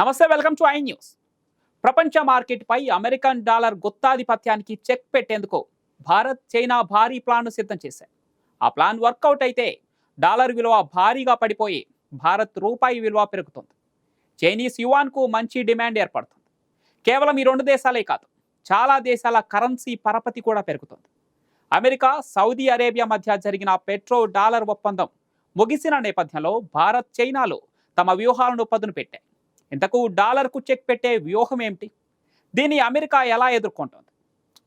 నమస్తే welcome to I news. ప్రపంచ మార్కెట్పై అమెరికన్ డాలర్ గుత్తాధిపత్యానికి చెక్ పెట్టేందుకు భారత్ చైనా భారీ ప్లాన్ను సిద్ధం చేశాయి. ఆ ప్లాన్ వర్కౌట్ అయితే డాలర్ విలువ భారీగా పడిపోయి భారత్ రూపాయి విలువ పెరుగుతుంది. చైనీస్ యువాన్కు మంచి డిమాండ్ ఏర్పడుతుంది. కేవలం ఈ రెండు దేశాలే కాదు చాలా దేశాల కరెన్సీ పరపతి కూడా పెరుగుతుంది. అమెరికా సౌదీ అరేబియా మధ్య జరిగిన పెట్రో డాలర్ ఒప్పందం ముగిసిన నేపథ్యంలో భారత్ చైనాలు తమ వ్యూహాలను పదును పెట్టాయి ఇంతకు డాలర్కు చెక్ పెట్టే వ్యూహం ఏమిటి? దీన్ని అమెరికా ఎలా ఎదుర్కొంటుంది?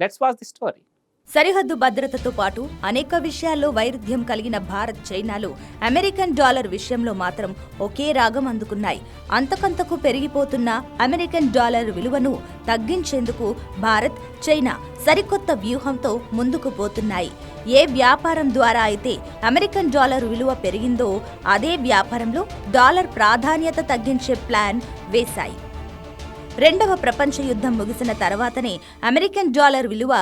లెట్స్ వాచ్ ది స్టోరీ సరిహద్దు భద్రతతో పాటు అనేక విషయాల్లో వైరుధ్యం కలిగిన భారత్ చైనాలు అమెరికన్ డాలర్ విషయంలో మాత్రం ఒకే రాగం అందుకున్నాయి. అంతకంతకు పెరిగిపోతున్న అమెరికన్ డాలర్ విలువను తగ్గించేందుకు భారత్ చైనా సరికొత్త వ్యూహంతో ముందుకు పోతున్నాయి. ఏ వ్యాపారం ద్వారా అయితే అమెరికన్ డాలర్ విలువ పెరిగిందో అదే వ్యాపారంలో డాలర్ ప్రాధాన్యత తగ్గించే ప్లాన్ వేశాయి. రెండవ ప్రపంచ యుద్ధం ముగిసిన తర్వాతనే అమెరికన్ డాలర్ విలువ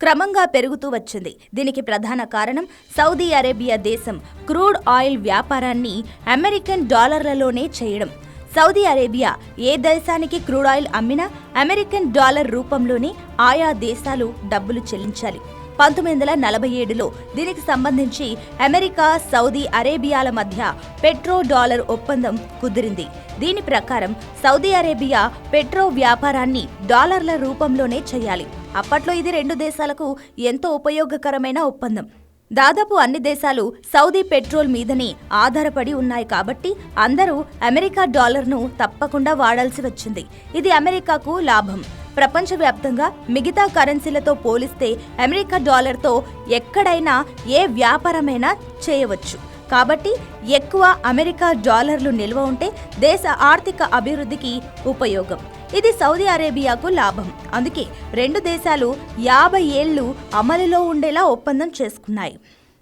క్రమంగా పెరుగుతూ వచ్చింది. దీనికి ప్రధాన కారణం సౌదీ అరేబియా దేశం క్రూడ్ ఆయిల్ వ్యాపారాన్ని అమెరికన్ డాలర్లలోనే చేయడం. సౌదీ అరేబియా ఏ దేశానికి క్రూడ్ ఆయిల్ అమ్మినా అమెరికన్ డాలర్ రూపంలోనే ఆయా దేశాలు డబ్బులు చెల్లించాలి. పంతొమ్మిది వందల నలభై ఏడులో దీనికి సంబంధించి అమెరికా సౌదీ అరేబియాల మధ్య పెట్రో డాలర్ ఒప్పందం కుదిరింది. దీని ప్రకారం సౌదీ అరేబియా పెట్రో వ్యాపారాన్ని డాలర్ల రూపంలోనే చేయాలి. అప్పట్లో ఇది రెండు దేశాలకు ఎంతో ఉపయోగకరమైన ఒప్పందం. దాదాపు అన్ని దేశాలు సౌదీ పెట్రోల్ మీదనే ఆధారపడి ఉన్నాయి కాబట్టి అందరూ అమెరికా డాలర్ను తప్పకుండా వాడాల్సి వచ్చింది. ఇది అమెరికాకు లాభం. ప్రపంచవ్యాప్తంగా మిగతా కరెన్సీలతో పోలిస్తే అమెరికా డాలర్తో ఎక్కడైనా ఏ వ్యాపారమైనా చేయవచ్చు. కాబట్టి ఎక్కువ అమెరికా డాలర్లు నిల్వ ఉంటే దేశ ఆర్థిక అభివృద్ధికి ఉపయోగం. ఇది సౌదీ అరేబియాకు లాభం. అందుకే రెండు దేశాలు యాభై ఏళ్ళు అమలులో ఉండేలా ఒప్పందం చేసుకున్నాయి.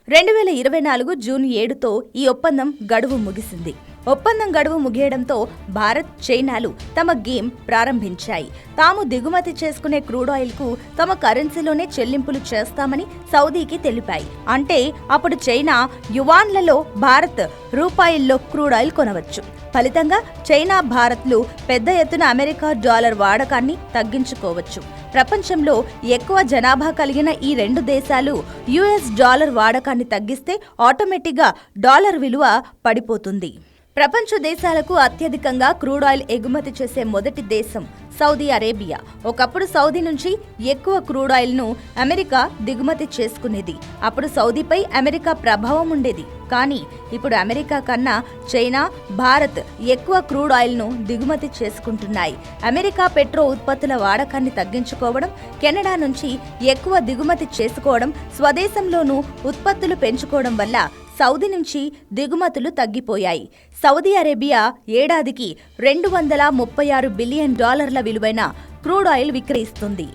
రెండు వేల ఇరవై నాలుగు జూన్ ఏడుతో ఈ ఒప్పందం గడువు ముగిసింది. ఒప్పందం గడువు ముగియడంతో భారత్ చైనాలు తమ గేమ్ ప్రారంభించాయి. తాము దిగుమతి చేసుకునే క్రూడ్ ఆయిల్కు తమ కరెన్సీలోనే చెల్లింపులు చేస్తామని సౌదీకి తెలిపాయి. అంటే అప్పుడు చైనా యువాన్లలో భారత్ రూపాయల్లో క్రూడ్ ఆయిల్ కొనవచ్చు. ఫలితంగా చైనా భారత్లు పెద్ద ఎత్తున అమెరికా డాలర్ వాడకాన్ని తగ్గించుకోవచ్చు. ప్రపంచంలో ఎక్కువ జనాభా కలిగిన ఈ రెండు దేశాలు యుఎస్ డాలర్ వాడకాన్ని తగ్గిస్తే ఆటోమేటిక్గా డాలర్ విలువ పడిపోతుంది. ప్రపంచ దేశాలకు అత్యధికంగా క్రూడ్ ఆయిల్ ఎగుమతి చేసే మొదటి దేశం సౌదీ అరేబియా. ఒకప్పుడు సౌదీ నుంచి ఎక్కువ క్రూడ్ ఆయిల్ను అమెరికా దిగుమతి చేసుకునేది. అప్పుడు సౌదీపై అమెరికా ప్రభావం ఉండేది. కానీ ఇప్పుడు అమెరికా కన్నా చైనా భారత్ ఎక్కువ క్రూడ్ ఆయిల్ను దిగుమతి చేసుకుంటున్నాయి. అమెరికా పెట్రో ఉత్పత్తుల వాడకాన్ని తగ్గించుకోవడం కెనడా నుంచి ఎక్కువ దిగుమతి చేసుకోవడం స్వదేశంలోనూ ఉత్పత్తులు పెంచుకోవడం వల్ల సౌదీ నుంచి దిగుమతులు తగ్గిపోయాయి. సౌదీ అరేబియా ఏడాదికి రెండు వందల ముప్పై ఆరు బిలియన్ డాలర్ల విలువైన క్రూడ్ ఆయిల్ విక్రయిస్తుంది.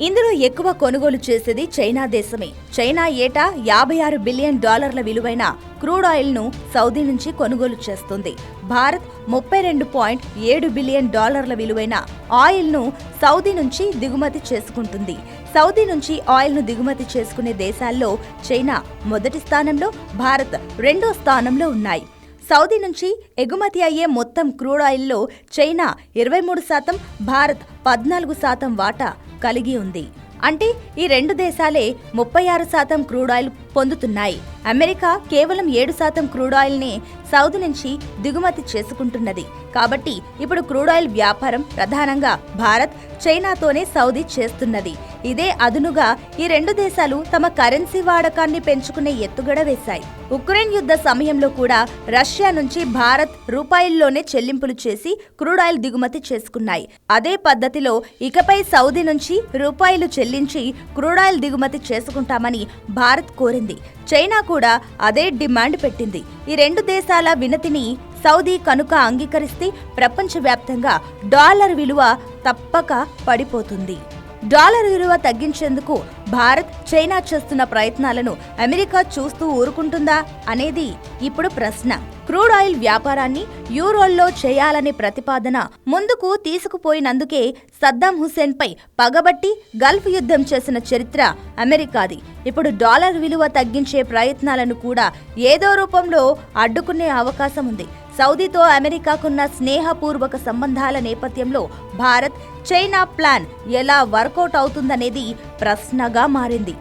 ఇందులో ఎక్కువ కొనుగోలు చేసేది చైనా దేశమే. చైనా ఏటా యాభై ఆరు బిలియన్ డాలర్ల విలువైన క్రూడ్ ఆయిల్ను సౌదీ నుంచి కొనుగోలు చేస్తుంది. భారత్ ముప్పై రెండు పాయింట్ ఏడు బిలియన్ డాలర్ల విలువైన ఆయిల్ను సౌదీ నుంచి దిగుమతి చేసుకుంటుంది. సౌదీ నుంచి ఆయిల్ను దిగుమతి చేసుకునే దేశాల్లో చైనా మొదటి స్థానంలో భారత్ రెండో స్థానంలో ఉన్నాయి. సౌదీ నుంచి ఎగుమతి అయ్యే మొత్తం క్రూడ్ ఆయిల్లో చైనా ఇరవై మూడు శాతం భారత్ పద్నాలుగు శాతం వాటా కలిగి ఉంది. అంటే ఈ రెండు దేశాలే ముప్పై ఆరు శాతం క్రూడ్ ఆయిల్ పొందుతున్నాయి. అమెరికా కేవలం ఏడు శాతం క్రూడ్ ఆయిల్నే సౌదీ నుంచి దిగుమతి చేసుకుంటున్నది. కాబట్టి ఇప్పుడు క్రూడ్ ఆయిల్ వ్యాపారం ప్రధానంగా భారత్ చైనాతోనే సౌదీ చేస్తున్నది. ఇదే అదునుగా ఈ రెండు దేశాలు తమ కరెన్సీ వాడకాన్ని పెంచుకునే ఎత్తుగడ వేశాయి. ఉక్రెయిన్ యుద్ధ సమయంలో కూడా రష్యా నుంచి భారత్ రూపాయల్లోనే చెల్లింపులు చేసి క్రూడ్ ఆయిల్ దిగుమతి చేసుకున్నాయి. అదే పద్ధతిలో ఇకపై సౌదీ నుంచి రూపాయలు చెల్లించి క్రూడ్ ఆయిల్ దిగుమతి చేసుకుంటామని భారత్ కోరింది. చైనా కూడా అదే డిమాండ్ పెట్టింది. ఈ రెండు దేశాల వినతిని సౌదీ కనుక అంగీకరిస్తే ప్రపంచవ్యాప్తంగా డాలర్ విలువ తప్పక పడిపోతుంది. డాలర్ విలువ తగ్గించేందుకు భారత్ చైనా చేస్తున్న ప్రయత్నాలను అమెరికా చూస్తూ ఊరుకుంటుందా అనేది ఇప్పుడు ప్రశ్న. క్రూడ్ ఆయిల్ వ్యాపారాన్ని యూరోల్లో చేయాలనే ప్రతిపాదన ముందుకు తీసుకుపోయినందుకే సద్దాం హుసేన్ పై పగబట్టి గల్ఫ్ యుద్ధం చేసిన చరిత్ర అమెరికాది. ఇప్పుడు డాలర్ విలువ తగ్గించే ప్రయత్నాలను కూడా ఏదో రూపంలో అడ్డుకునే అవకాశం ఉంది. సౌదీతో అమెరికాకున్న స్నేహపూర్వక సంబంధాల నేపథ్యంలో భారత్ చైనా ప్లాన్ ఎలా వర్కౌట్ అవుతుందనేది ప్రశ్నగా మారింది.